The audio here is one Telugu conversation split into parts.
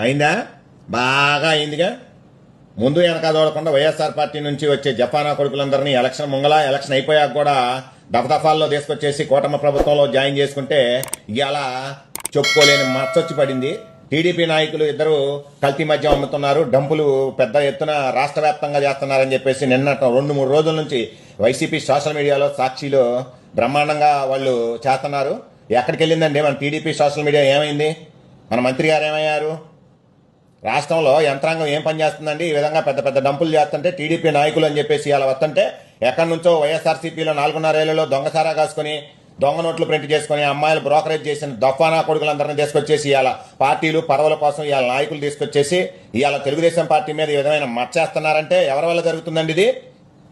అయిందా? బాగా అయిందిగా. ముందు వెనక చూడకుండా వైఎస్ఆర్ పార్టీ నుంచి వచ్చే జపానా కొడుకులందరినీ ఎలక్షన్ ముంగల ఎలక్షన్ అయిపోయాక కూడా దఫదఫాల్లో తీసుకొచ్చేసి కూటమి ప్రభుత్వంలో జాయిన్ చేసుకుంటే ఇలా చెప్పుకోలేని మచ్చొచ్చి పడింది. టీడీపీ నాయకులు ఇద్దరు కల్తీ మధ్య అమ్ముతున్నారు. డంపులు పెద్ద ఎత్తున రాష్ట్ర వ్యాప్తంగా చేస్తున్నారని చెప్పేసి నిన్న రెండు మూడు రోజుల నుంచి వైసీపీ సోషల్ మీడియాలో సాక్షిలో బ్రహ్మాండంగా వాళ్ళు చేస్తున్నారు. ఎక్కడికి వెళ్ళిందండి మన టీడీపీ సోషల్ మీడియా ఏమైంది? మన మంత్రి గారు ఏమయ్యారు? రాష్ట్రంలో యంత్రాంగం ఏం పని చేస్తుందండి? ఈ విధంగా పెద్ద పెద్ద డంపులు చేస్తుంటే టీడీపీ నాయకులు అని చెప్పేసి ఇలా వస్తుంటే ఎక్కడి నుంచో వైఎస్ఆర్సీపీలో నాలుగున్నరేళ్ళలో దొంగసారా కాసుకొని దొంగ నోట్లు ప్రింట్ చేసుకుని అమ్మాయిలు బ్రోకరేజ్ చేసిన దఫానా కొడుకులందరినీ తీసుకొచ్చేసి ఇవాళ పార్టీలు పదవుల కోసం ఇవాళ నాయకులు తీసుకొచ్చేసి ఇవాళ తెలుగుదేశం పార్టీ మీద ఈ విధమైన మచ్చేస్తున్నారంటే ఎవరి వల్ల జరుగుతుందండి ఇది?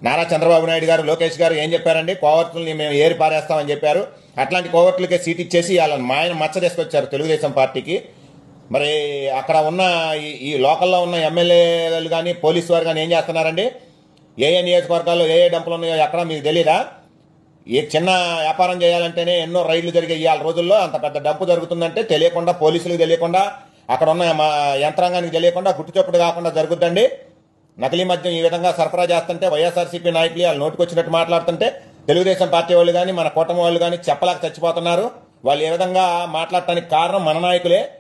నారా చంద్రబాబు నాయుడు గారు లోకేష్ గారు ఏం చెప్పారండి? కోవర్టుల్ని మేము ఏరి పారేస్తామని చెప్పారు. అట్లాంటి కోవర్టులకే సీట్ ఇచ్చేసి వాళ్ళ మాయన మచ్చ తీసుకొచ్చారు తెలుగుదేశం పార్టీకి. మరి అక్కడ ఉన్న ఈ- ఈ లోకల్లో ఉన్న ఎమ్మెల్యేలు కానీ పోలీసు వారు కానీ ఏం చేస్తున్నారండి? ఏ ఏ నియోజకవర్గాల్లో ఏ ఏ డంపులు ఉన్నాయో ఎక్కడ మీకు తెలియదా ఏ చిన్న వ్యాపారం చేయాలంటేనే ఎన్నో రైళ్ళు జరిగే ఇవాళ రోజుల్లో అంత పెద్ద డంపు జరుగుతుందంటే తెలియకుండా పోలీసులకు తెలియకుండా అక్కడ ఉన్న మా యంత్రాంగానికి తెలియకుండా గుట్టుచప్పుడు కాకుండా జరుగుద్దండి. నకిలీ మద్యం ఈ విధంగా సరఫరా చేస్తుంటే వైఎస్ఆర్సీపీ నాయకులు వాళ్ళు నోటుకొచ్చినట్టు మాట్లాడుతుంటే తెలుగుదేశం పార్టీ వాళ్ళు కానీ మన కూటమి వాళ్ళు కానీ చెప్పలేక చచ్చిపోతున్నారు. వాళ్ళు ఏ విధంగా మాట్లాడటానికి కారణం మన నాయకులే.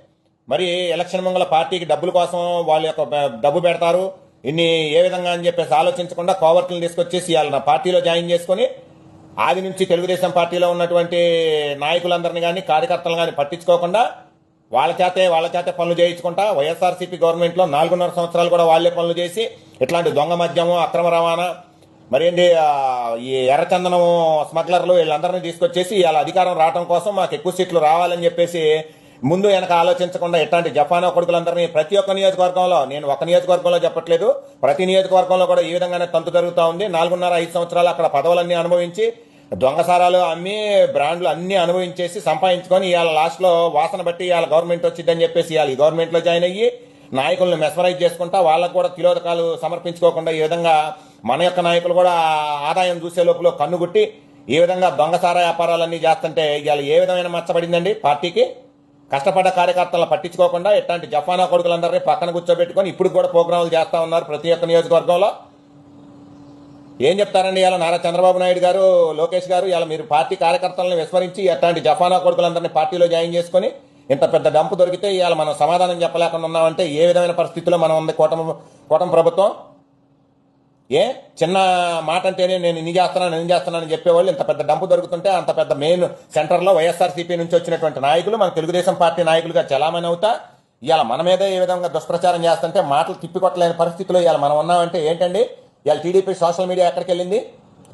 మరి ఎలక్షన్ మంగళ పార్టీకి డబ్బుల కోసం వాళ్ళ యొక్క డబ్బు పెడతారు. ఇన్ని ఏ విధంగా అని చెప్పేసి ఆలోచించకుండా కోవర్టులను తీసుకొచ్చేసి వాళ్ళ పార్టీలో జాయిన్ చేసుకొని ఆది నుంచి తెలుగుదేశం పార్టీలో ఉన్నటువంటి నాయకులందరినీ కానీ కార్యకర్తలను కానీ పట్టించుకోకుండా వాళ్ళ చేతే వాళ్ళ చేతే పనులు చేయించుకుంటా వైఎస్ఆర్సీపీ గవర్నమెంట్లో నాలుగున్నర సంవత్సరాలు కూడా వాళ్ళే పనులు చేసి ఇట్లాంటి దొంగ మద్యము అక్రమ రవాణా మరేంటి ఈ ఎర్రచందనం స్మగ్లర్లు వీళ్ళందరినీ తీసుకొచ్చేసి వాళ్ళ అధికారం రావడం కోసం మాకు ఎక్కువ సీట్లు రావాలని చెప్పేసి ముందు వెనక ఆలోచించకుండా ఇట్లాంటి జపానో కొడుకులందరినీ ప్రతి ఒక్క నియోజకవర్గంలో నేను ఒక నియోజకవర్గంలో చెప్పట్లేదు ప్రతి నియోజకవర్గంలో కూడా ఈ విధంగానే తంతు జరుగుతూ ఉంది. నాలుగున్నర ఐదు సంవత్సరాలు అక్కడ పదవులన్నీ అనుభవించి దొంగసారాలు అమ్మి బ్రాండ్లు అన్ని అనుభవించేసి సంపాదించుకొని ఇవాళ లాస్ట్లో వాసన బట్టి ఇవాళ గవర్నమెంట్ వచ్చిందని చెప్పేసి ఇవాళ ఈ గవర్నమెంట్లో జాయిన్ అయ్యి నాయకులను మెస్మరైజ్ చేసుకుంటా వాళ్ళకు కూడా తిలోదకాలు సమర్పించుకోకుండా ఈ విధంగా మన యొక్క నాయకులు కూడా ఆదాయం చూసే లోపల కన్నుగుట్టి ఈ విధంగా దొంగసారా వ్యాపారాలన్నీ చేస్తుంటే ఇవాళ ఏ విధమైన మచ్చబడిందండి పార్టీకి? కష్టపడ్డ కార్యకర్తలను పట్టించుకోకుండా ఇట్లాంటి జఫానా కొడుకులందరినీ పక్కన కూర్చోబెట్టుకొని ఇప్పుడు కూడా ప్రోగ్రాములు చేస్తూ ఉన్నారు ప్రతి ఒక్క నియోజకవర్గంలో. ఏం చెప్తారండి ఇలా నారా చంద్రబాబు నాయుడు గారు లోకేష్ గారు? ఇలా మీరు పార్టీ కార్యకర్తలను విస్మరించి అట్లాంటి జఫానా కొడుకులందరినీ పార్టీలో జాయిన్ చేసుకొని ఇంత పెద్ద డంపు దొరికితే ఇవాళ మనం సమాధానం చెప్పలేకుండా ఉన్నామంటే ఏ విధమైన పరిస్థితిలో మనం ఉంది? కూటమి కూటమి ప్రభుత్వం? ఏ? చిన్న మాట అంటేనే నేను ఇన్ని చేస్తున్నాను నేను చేస్తున్నానని చెప్పేవాళ్ళు ఇంత పెద్ద డంపు దొరుకుతుంటే అంత పెద్ద మెయిన్ సెంటర్లో వైఎస్ఆర్సీపీ నుంచి వచ్చినటువంటి నాయకులు మన తెలుగుదేశం పార్టీ నాయకులుగా చలామణి అవుతా. ఇవాళ మన మీదే ఏ విధంగా దుష్ప్రచారం చేస్తుంటే మాటలు తిప్పికొట్టలేని పరిస్థితిలో ఇవాళ మనం ఉన్నామంటే ఏంటండి? ఇవాళ టీడీపీ సోషల్ మీడియా ఎక్కడికి వెళ్ళింది?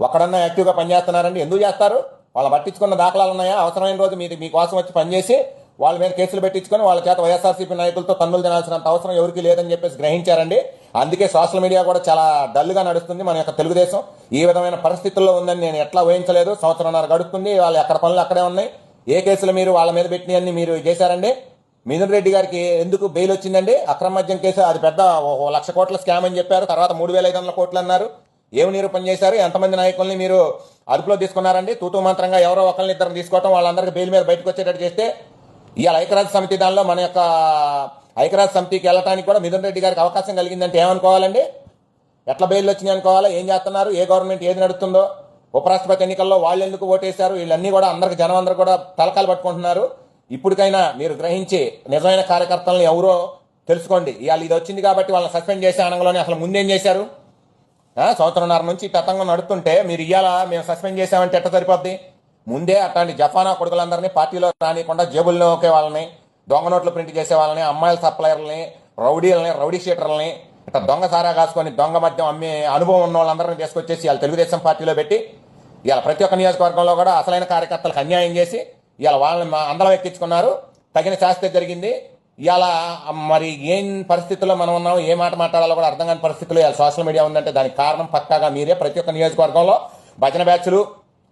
ఒక్కడన్నా యాక్టివ్గా పనిచేస్తున్నారండి? ఎందుకు చేస్తారు? వాళ్ళు పట్టించుకున్న దాఖలాలు ఉన్నాయా? అవసరమైన రోజు మీరు మీకోసం వచ్చి పనిచేసి వాళ్ళ మీద కేసులు పెట్టించుకొని వాళ్ళ చేత వైఎస్ఆర్సీపీ నాయకులతో తన్నులు తినాల్సినంత అవసరం ఎవరికి లేదని చెప్పేసి గ్రహించారండి. అందుకే సోషల్ మీడియా కూడా చాలా డల్గా నడుస్తుంది మన యొక్క తెలుగుదేశం. ఈ విధమైన పరిస్థితుల్లో ఉందని నేను ఎట్లా ఊహించలేదు. సంవత్సరంన్నర గడుస్తుంది. వాళ్ళు ఎక్కడ పనులు అక్కడే ఉన్నాయి. ఏ కేసులు మీరు వాళ్ళ మీద పెట్టినవన్నీ మీరు చేశారండి? మిథున్ రెడ్డి గారికి ఎందుకు బెయిల్ వచ్చిందండి? అక్రమ మద్యం కేసు అది పెద్ద ఓ- లక్ష కోట్ల స్కామ్ అని చెప్పారు. తర్వాత మూడు వేల ఐదు వందల కోట్లు అన్నారు. ఏమి నిరూపణ చేశారు? ఎంతమంది నాయకుల్ని మీరు అదుపులో తీసుకున్నారండి? తూతూ మంత్రంగా ఎవరో ఒకరిని ఇద్దరు తీసుకోవటం వాళ్ళందరికీ బెయిల్ మీద బయటకు వచ్చేటట్టు చేస్తే ఇవాళ ఐక్యరాజ్య సమితి దానిలో మన యొక్క ఐక్యరాజ్య సమితికి వెళ్ళడానికి కూడా మిథున్ రెడ్డి గారికి అవకాశం కలిగిందంటే ఏమనుకోవాలండి? ఎట్లా బెయిల్ వచ్చినాయి అనుకోవాలా? ఏం చేస్తున్నారు? ఏ గవర్నమెంట్ ఏది నడుస్తుందో ఉపరాష్ట్రపతి ఎన్నికల్లో వాళ్ళు ఎందుకు ఓటేశారు? వీళ్ళన్నీ కూడా అందరికి జనం అందరూ కూడా తలకాలు పట్టుకుంటున్నారు. ఇప్పటికైనా మీరు గ్రహించి నిజమైన కార్యకర్తలను ఎవరో తెలుసుకోండి. ఇవాళ ఇది వచ్చింది కాబట్టి వాళ్ళని సస్పెండ్ చేసే అనగంలోనే అసలు ముందేం చేశారు? సంవత్సరంన్నర నుంచి తతంగం నడుస్తుంటే మీరు ఇవాళ మేము సస్పెండ్ చేసామంటే ఎట్ట సరిపోద్ది? ముందే అట్లాంటి జఫానా కొడుకులందరినీ పార్టీలో రానియకుండా జేబుల్లో ఒకే వాళ్ళని దొంగ నోట్లు ప్రింట్ చేసే వాళ్ళని అమ్మాయిల సప్లయర్లని రౌడీలని రౌడీ షీటర్లని ఇట్లా దొంగ సారా కాసుకొని దొంగ మద్యం అమ్మే అనుభవం ఉన్న వాళ్ళందరినీ తీసుకొచ్చేసి వాళ్ళ తెలుగుదేశం పార్టీలో పెట్టి ఇవాళ ప్రతి ఒక్క నియోజకవర్గంలో కూడా అసలైన కార్యకర్తలకు అన్యాయం చేసి ఇలా వాళ్ళని అందలో అందరం ఎక్కించుకున్నారు. తగిన శాస్త్ర జరిగింది. ఇవాళ మరి ఏం పరిస్థితుల్లో మనం ఉన్నాం ఏ మాట మాట్లాడాలో కూడా అర్థం కాని పరిస్థితుల్లో ఇలా సోషల్ మీడియా ఉందంటే దానికి కారణం పక్కాగా మీరే. ప్రతి ఒక్క నియోజకవర్గంలో భజన బ్యాచ్లు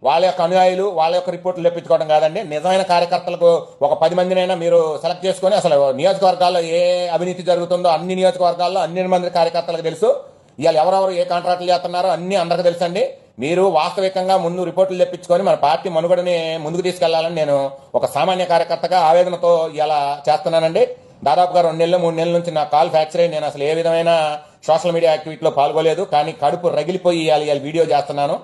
వాళ్ళ యొక్క అనుయాయులు వాళ్ళ యొక్క రిపోర్ట్లు లెప్పించుకోవడం కాదండి. నిజమైన కార్యకర్తలకు ఒక పది మందినైనా మీరు సెలెక్ట్ చేసుకొని అసలు నియోజకవర్గాల్లో ఏ అవినీతి జరుగుతుందో అన్ని నియోజకవర్గాల్లో అన్ని మంది కార్యకర్తలకు తెలుసు. ఇవాళ ఎవరెవరు ఏ కాంట్రాక్టులు చేస్తున్నారో అన్ని అందరికీ తెలుసండి. మీరు వాస్తవికంగా ముందు రిపోర్టులు తెప్పించుకొని మన పార్టీ మనుగడని ముందుకు తీసుకెళ్ళాలని నేను ఒక సామాన్య కార్యకర్తగా ఆవేదనతో ఇలా చేస్తున్నానండి. దాదాపుగా రెండు నెలలు మూడు నెలల నుంచి నా కాల్ ఫ్రాక్చర్ అయ్యి నేను అసలు ఏ విధమైన సోషల్ మీడియా యాక్టివిటీలో పాల్గొలేదు. కానీ కడుపు రగిలిపోయి ఇవాళ ఇవాళ వీడియో చేస్తున్నాను.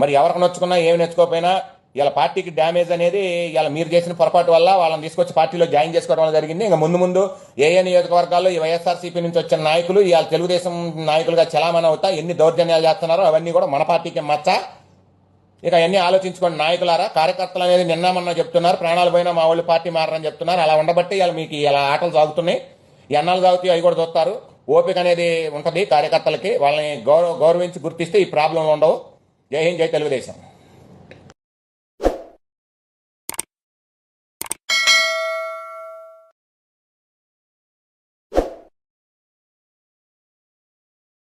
మరి ఎవరికి నొచ్చుకున్నా ఏమి నొచ్చుకోకపోయినా ఇలా పార్టీకి డ్యామేజ్ అనేది ఇలా మీరు చేసిన పొరపాటు వల్ల వాళ్ళని తీసుకొచ్చి పార్టీలో జాయిన్ చేసుకోవడం వల్ల జరిగింది. ఇంకా ముందు ముందు ఏ ఏ నియోజకవర్గాల్లో ఈ వైఎస్ఆర్సీపీ నుంచి వచ్చిన నాయకులు ఇవాళ తెలుగుదేశం నాయకులుగా చలామణి అవుతా ఎన్ని దౌర్జన్యాలు చేస్తున్నారో అవన్నీ కూడా మన పార్టీకి మచ్చ. ఇక అన్ని ఆలోచించుకోండి నాయకులారా. కార్యకర్తలు అనేది నిన్నామన్నా చెప్తున్నారు ప్రాణాలు పోయినా మా వాళ్ళు పార్టీ మారని చెప్తున్నారు. అలా ఉండబట్టి ఇలా మీకు ఇలా ఆటలు సాగుతున్నాయి. ఈ అన్నాలు సాగుతాయి అవి కూడా చూస్తారు. ఓపిక అనేది ఉంటుంది కార్యకర్తలకి. వాళ్ళని గౌరవ గౌరవించి గుర్తిస్తే ఈ ప్రాబ్లంలు ఉండవు. జై హింద్ జై తెలుగుదేశం